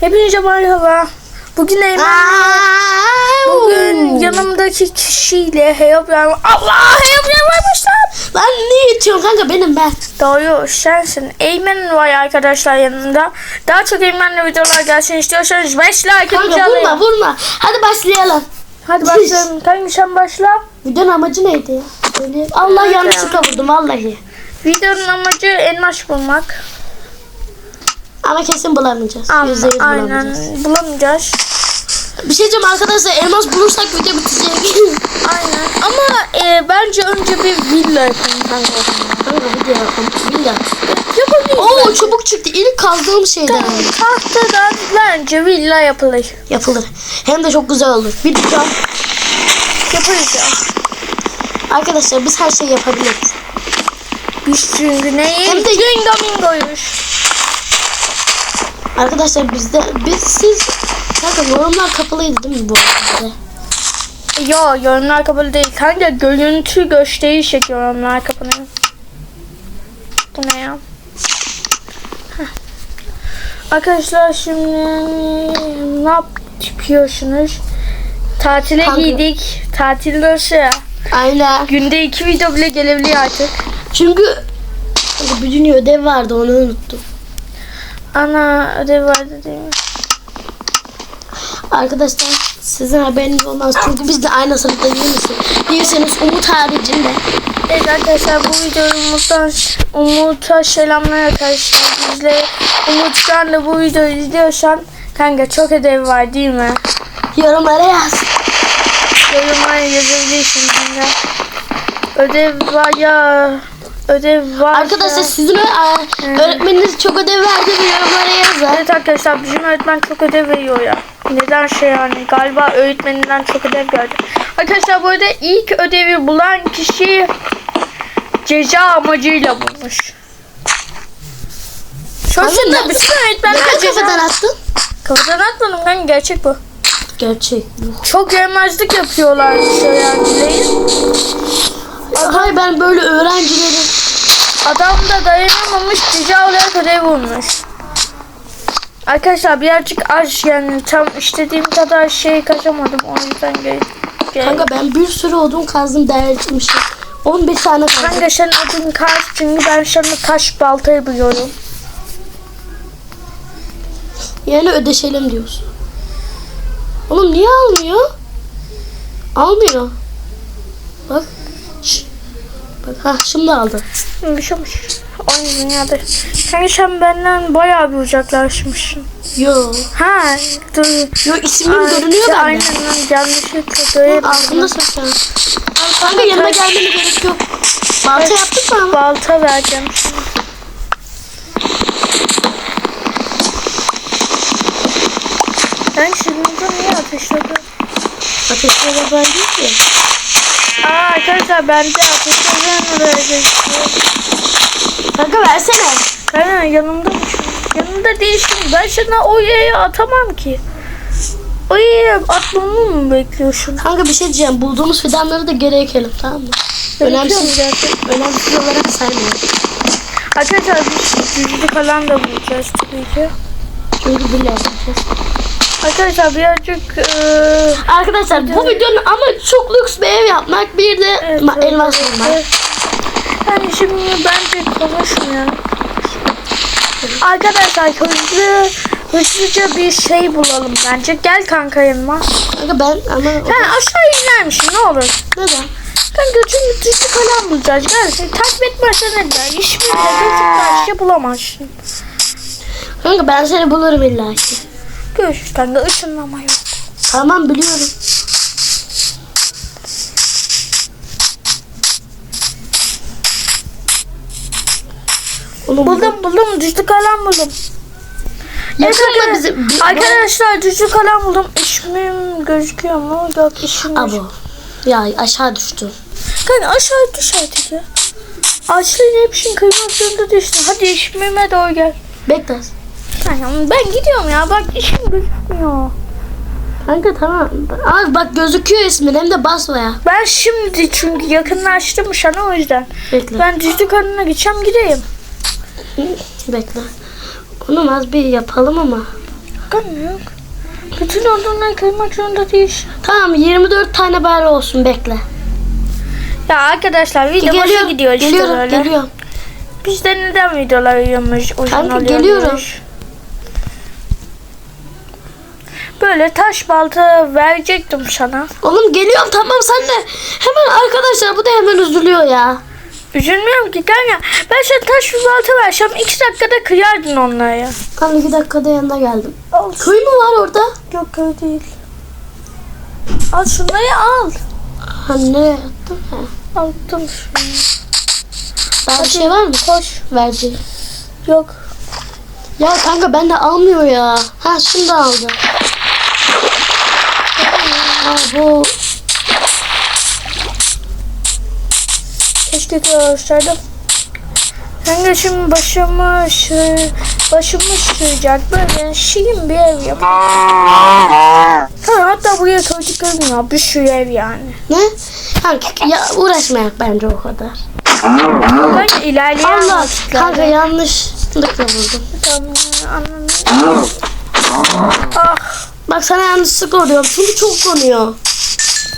Hepinize merhaba. Bugün Eymen bugün yanımdaki kişiyle heyecan Allah heyecan varmışlar. Lan ne itiyorsun kanka benim ben. Doğru sensin. Eymen var arkadaşlar yanında. Daha çok Eymen'le videolar gelsin istiyorsanız 5 like Kanka vurma vurma. Hadi başlayalım. Hadi başlayalım. Kanka sen başla. Videonun amacı neydi ya? Allah yanlışlıkla vurdum vallahi. Videonun amacı elmas bulmak. Ama kesin bulamayacağız. Ama Yüzde yüz aynen bulamayacağız. bulamayacağız. Bir şey diyeceğim arkadaşlar elmas bulursak video bitecek. Aynen. Ama e, bence önce bir villa yapalım kanka. kanka video yapalım. Villa. Yapabiliriz. Oo çubuk çıktı. İlk kazdığım şeyden Tahtadan bence villa yapılır. yapılır. Hem de çok güzel olur. Bir dakika. Yaparız ya. Arkadaşlar biz her şeyi yapabiliriz. Biz çünkü neyi? Hem de- Dingo mingoyuz. Arkadaşlar bizde biz siz kanka yorumlar kapalıydı değil mi bu arada? Yo yorumlar kapalı değil. Kanka görüntü gösteri çekiyor yorumlar kapalı. Bu ne ya? Heh. Arkadaşlar şimdi ne yapıyorsunuz? Tatile Kanka. giydik. Tatil nasıl? Aynen. Günde iki video bile gelebiliyor artık. Çünkü bir dünya ödev vardı onu unuttum. Ana ödev vardı değil mi? Arkadaşlar sizin haberiniz olmaz çünkü biz de aynı sınıfta değil misin? Değilseniz Umut haricinde. Evet arkadaşlar bu videoyu Umut'tan Umut'a selamlar arkadaşlar. Bizle Umut'tan da bu videoyu izliyorsan kanka çok ödev var değil mi? Yorumlara yaz. Yorumlara yazabilirsin kanka. Ödev var ya. Ödev var. Arkadaşlar sizin öğretmeniniz çok ödev verdi mi yorumlara yazın. Evet arkadaşlar bizim öğretmen çok ödev veriyor ya. Neden şey yani galiba öğretmeninden çok ödev geldi. Arkadaşlar bu arada ilk ödevi bulan kişi ceza amacıyla bulmuş. Sonuçta bütün öğretmenler ceza... kafadan attın? Kafadan atmadım kanka gerçek bu. Gerçek. Çok yaramazlık yapıyorlar öğrencilerin. Hayır ben böyle öğrencilerin Adam da dayanamamış ceza olarak ödev bulmuş. Arkadaşlar birazcık az yani tam istediğim kadar şey kaçamadım o yüzden gel. gel. Kanka ben bir sürü odun kazdım değerlenmişim. 15 tane kazdım. Kanka sen adın kaç çünkü ben sana taş baltayı biliyorum. Yani ödeşelim diyorsun. Oğlum niye almıyor? Almıyor. Bak. Bak ha şimdi aldı. Bir şey olmuş. Oyun dünyada. Kanka sen benden bayağı bir uzaklaşmışsın. Yo. Ha dur. Yo ismim Ay, görünüyor bende. Aynen lan yanlışlıkla böyle. Altında saklan. Kanka yanıma gelmene gerek yok. Balta yaptık mı? Balta vereceğim şimdi. Ben şimdi niye ateşledim? Ateşle de ben değil ki. Aa arkadaşlar bende ateşledim oraya geçiyor. Kanka versene. Kanka yanımda şu? Yanımda değil şimdi. Ben sana o yaya atamam ki. O yaya atmamı mı bekliyorsun? Kanka bir şey diyeceğim. Bulduğumuz fidanları da geri ekelim tamam mı? Önemsiz. Önemsiz. Olarak saymıyorum. Arkadaşlar biz yüzlü falan da bulacağız tabii ki. Çünkü bile yapacağız. Arkadaşlar birazcık eee Arkadaşlar bu videonun ama çok lüks bir ev yapmak bir de Evet, ma- elmas bulmak. Yani şimdi bence konuşmayalım. Arkadaşlar hızlı hızlıca bir şey bulalım bence. Gel kanka yanıma. Kanka ben ama Sen aşağı iner misin ne olur? neden? Kanka çünkü dişli kalem bulacağız. Gel sen takip etmezsen ne der? Hiçbir yerde şey bulamazsın. Kanka ben seni bulurum illa ki. Görüşürüz kanka ışınlama yok. Tamam biliyorum. Onu Buldum buldum dişli kalem buldum. Evet, Yakın mı arkadaş- bizim? bir- Arkadaşlar dişli kalem buldum. İsmim gözüküyor mu? Yok yok. Abo. Ya aşağı düştü. Kanka aşağı düş artık ya. Ağaçların hepsini kırmak zorunda değilsin. Hadi ismime doğru gel. Bekle. Kanka ben gidiyorum ya. Bak işim gözükmüyor. Kanka tamam. Aa, bak gözüküyor ismin hem de basmaya. Ben şimdi çünkü yakınlaştım sana o yüzden. Bekle. Ben düzlük kanına gideceğim gideyim. Bekle. Oğlum az bir yapalım ama. Yok. Bütün odunları kırmak zorunda değilsin. Tamam 24 tane bari olsun bekle. Ya arkadaşlar video boşa Geliyorum, gidiyor işte geliyorum, böyle. geliyorum. Biz de neden videolar yiyormuş, uzun Kanka, oluyormuş. Böyle taş balta verecektim sana. Oğlum geliyorum tamam sen de. Hemen arkadaşlar bu da hemen üzülüyor ya. Üzülmüyorum ki kanka. Ben sana taş balta versem iki dakikada kıyardın onları ya. Kanka iki dakikada yanına geldim. Al. Köy mü var orada? Yok öyle değil. Al şunları al. Ha nereye attın? Ha. Aldım şunu. Daha bir şey var mı? Koş. Vereceğim. Yok. Ya kanka ben de almıyor ya. Ha şimdi aldı. Bu Keşke görseydim. Kanka şimdi başımı şı, başımı şişirecek böyle şirin bir ev yap. Ha, hatta buraya koyduklarım ya bir sürü ev yani. ne? Kanka ya uğraşmayak bence o kadar. Ben ilerleyen Allah kanka yanlışlıkla vurdum. Tamam, anladım. Ah, Bak sana yanlışlıkla vuruyorum çünkü çok konuyor.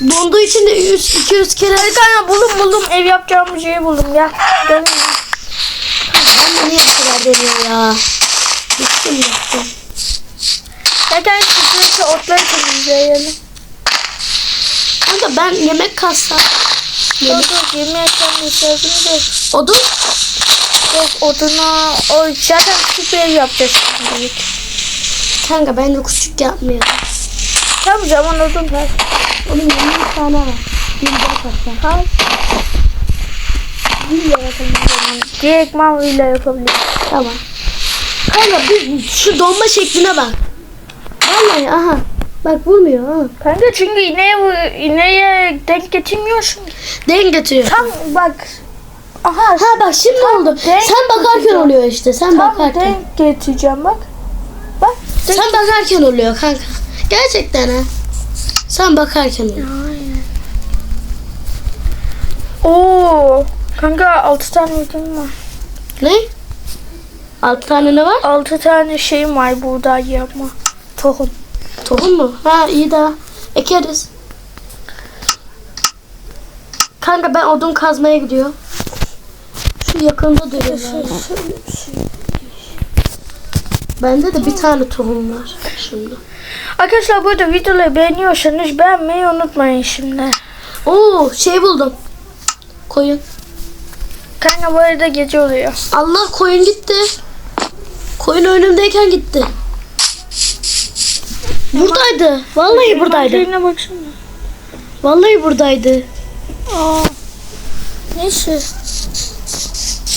Donduğu için de 100 200 kere bir tane buldum buldum ev yapacağım bir şeyi buldum gel. Gel. ben niye bu kadar deniyor ya? Bittim bittim. Ya gel sürekli otları temizleyelim. Kanka ben yemek kassam. Yok Yemek. yemeğe sen ihtiyacım yok. Odun? Yok oduna o zaten ev yapacağız şimdilik. Kanka ben de küçük yapmıyorum. Tamam zaman odun ver. Onun 20 tane var. 24 hatta. Al. Villa yapabilirim. Direkt man villa yapabilirim. Tamam. Kanka bir şu donma şekline bak. Vallahi aha. Bak vurmuyor ha. Kanka çünkü ineğe, vur- ineğe denk getirmiyorsun. Denk getiriyor. Tam bak. Aha. Ha bak şimdi oldu. Sen bakarken oluyor işte. Sen Tam bakarken. denk getireceğim bak. Sen bakarken oluyor kanka. Gerçekten ha. Sen bakarken oluyor. Oo. Kanka 6 tane odun var. Ne? Altı tane ne var? 6 tane şeyim var buğday yapma. Tohum. Tohum mu? Ha iyi daha. Ekeriz. Kanka ben odun kazmaya gidiyorum. Şu yakında duruyorlar. Bende de bir tane tohum var. Şimdi. Arkadaşlar burada videoları beğeniyorsanız beğenmeyi unutmayın şimdi. Oo şey buldum. Koyun. Kanka bu arada gece oluyor. Allah koyun gitti. Koyun önümdeyken gitti. Buradaydı. Vallahi buradaydı. Yerine baksana. Vallahi buradaydı. Aa. Neyse.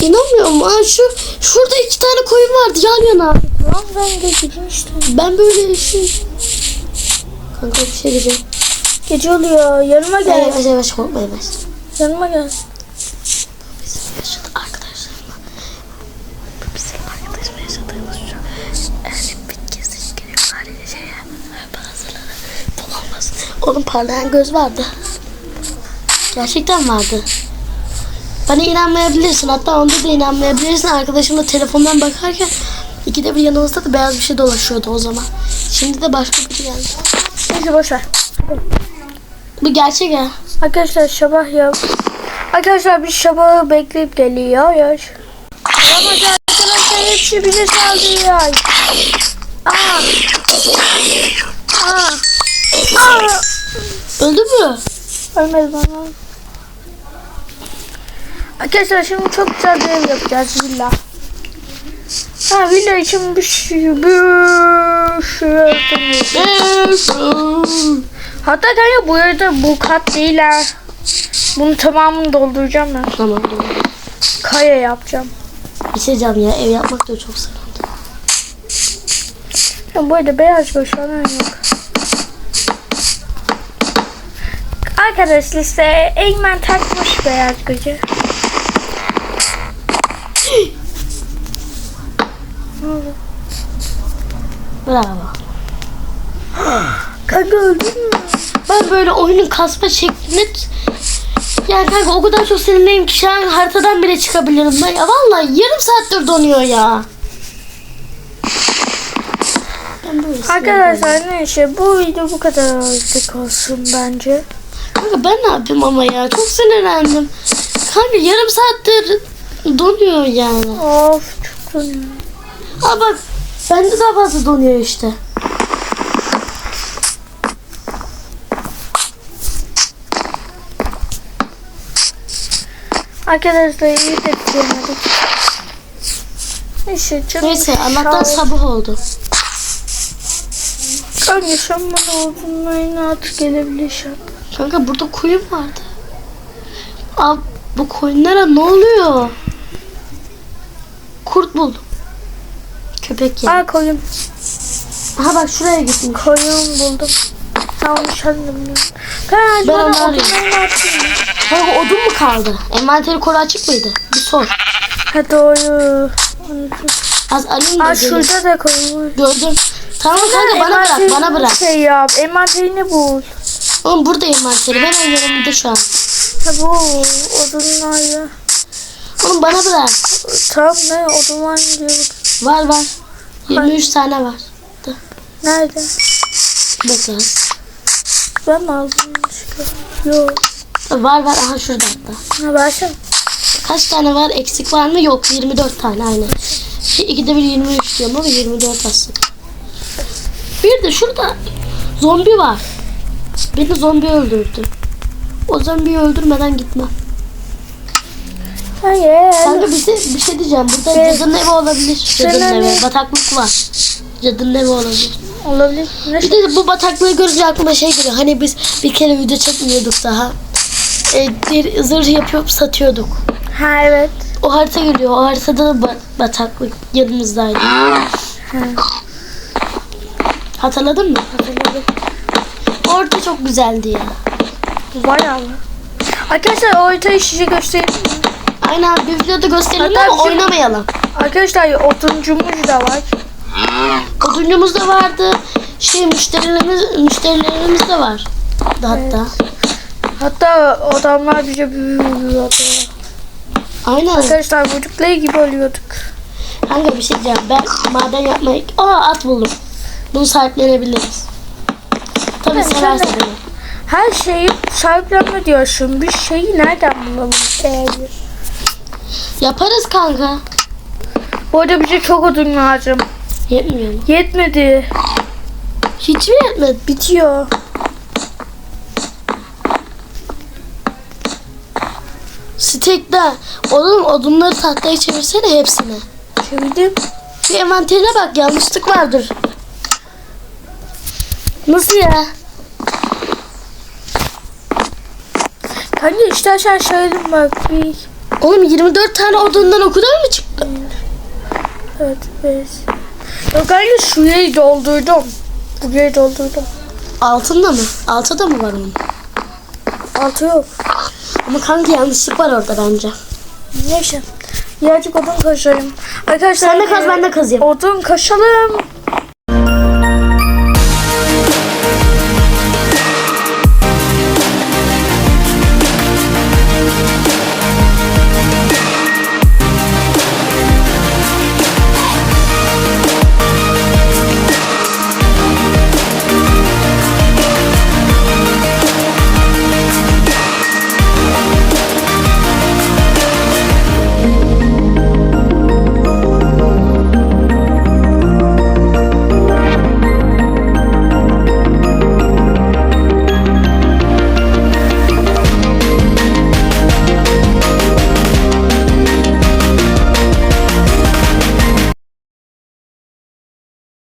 İnanmıyorum. Aa, şu şurada iki tane koyun vardı yan yana. Tamam ben gideyim işte. Ben böyle şey... Kanka bir şey diyeceğim. Gece oluyor. Yanıma Gel yavaş yavaş korkma yavaş. Yanıma gel. Bizim yaşadı arkadaşlarımla. Bizim arkadaşımla yaşadığımız şu eğer bir kesin geliyor haliyle şeye bazıları bulamaz. Onun parlayan göz vardı. Gerçekten vardı. Bana inanmayabilirsin. Hatta onda da inanmayabilirsin. Arkadaşımla telefondan bakarken ikide bir yanımızda da beyaz bir şey dolaşıyordu o zaman. Şimdi de başka biri geldi. Neyse boşver. Bu gerçek ya. Arkadaşlar sabah yap. Arkadaşlar biz sabahı bekleyip geliyor. Yaş. Ramazan arkadaşlar hepsi bize saldırıyor. Aa. Aa. Aa. Öldü mü? Ölmez bana. Arkadaşlar şimdi çok güzel bir ev yapacağız villa. Ha villa için bir sürü bir sürü yaptım. Hatta kanka bu arada bu kat değil ha. Bunun tamamını dolduracağım ben. Tamam. tamam. Kaya yapacağım. Bir şey diyeceğim ya ev yapmak da çok sıkıntı. Ya bu arada beyaz falan yok. Arkadaşlar işte Eymen takmış beyaz gözü. Ne oldu? Bravo. Kanka öldün mü? Ben böyle oyunun kasma şeklini yani kanka o kadar çok sinirliyim ki şu an haritadan bile çıkabilirim. Ben, ya vallahi yarım saattir donuyor ya. Arkadaşlar neyse bu video bu kadarlık olsun bence. Kanka ben ne yapayım ama ya çok sinirlendim. Kanka yarım saattir donuyor yani. Of çok donuyor. Ha bak bende daha fazla donuyor işte. Arkadaşlar iyi de bitiremedik. Neyse canım. Neyse Allah'tan sabah oldu. Kanka sen bana odunlayın artık gelebilir şart. Kanka burada koyun vardı. Abi bu koyunlara ne oluyor? Kurt buldum. Köpek ya. Aa koyun. Aha bak şuraya gittim. Koyun buldum. Tamam ya. Kanka Ben bana onu atayım. Kanka odun mu kaldı? Envanteri koru açık mıydı? Bir sor. Ha doğru. Az alayım da Aa gelin. şurada da koyun var. Gördüm. Tamam kanka bana bırak bana bırak. Şey yap. Envanterini bul. Oğlum burada envanteri. Ben yanımda şu an. Ha bu odunlarla. Oğlum bana bırak. Tamam ne odunlar gidiyor. Var var. 23 tane var. Nerede? Bakalım. Ben mi aldım? Yok. Var var aha şurada hatta. Ha versene. Kaç tane var? Eksik var mı? Yok 24 tane aynen. Şey, ikide bir 23 diyorum ama 24 aslında. Bir de şurada zombi var. Beni zombi öldürdü. O zombiyi öldürmeden gitmem. Hayır. Kanka bize bir şey diyeceğim. Burada Evet. cadının evi olabilir. Cadının evi. evi. Bataklık var. Cadının evi olabilir. Olabilir. Bir de bu bataklığı görünce aklıma şey geliyor. Hani biz bir kere video çekmiyorduk daha. E, bir zırh yapıp satıyorduk. Ha evet. O harita geliyor. O haritada da ba- bataklık yanımızdaydı. Ha. Hatırladın mı? Hatırladım. Orada çok güzeldi ya. Bayağı? Arkadaşlar o haritayı size göstereyim Aynen bir videoda gösterelim Hatta ama bizim- oynamayalım. Arkadaşlar otuncumuz da var. Oduncumuz da vardı. Şey müşterilerimiz, müşterilerimiz de var. Hatta. Hatta adamlar bize büyüyordu. Aynen. Arkadaşlar vurdukları gibi ölüyorduk. Kanka bir şey diyeceğim. Ben maden yapmayı... Aa at buldum. Bunu sahiplenebiliriz. Tabii Ben severse de- beni. Her şeyi sahiplenme diyorsun. Bir şeyi nereden bulalım? Eğer. Yaparız kanka. Bu arada bize çok odun lazım. Yetmiyor mu? Yetmedi. Hiç mi yetmedi? Bitiyor. Stek'te. Oğlum odunları tahtaya çevirsene hepsini. Çevirdim. Bir envanterine bak yanlışlık vardır. Nasıl ya? Kanka istersen söyledim bak. Bir, Oğlum 24 tane odundan o kadar mı çıktı? evet, beş. Yok kanka şurayı doldurdum. Burayı doldurdum. Altında mı? Altıda mı var onun? Altı yok. Ama kanka yanlışlık var orada bence. Neyse. Birazcık odun kaşayım. Arkadaşlar Sen de kaz e, ben de kazayım. Odun kaşalım.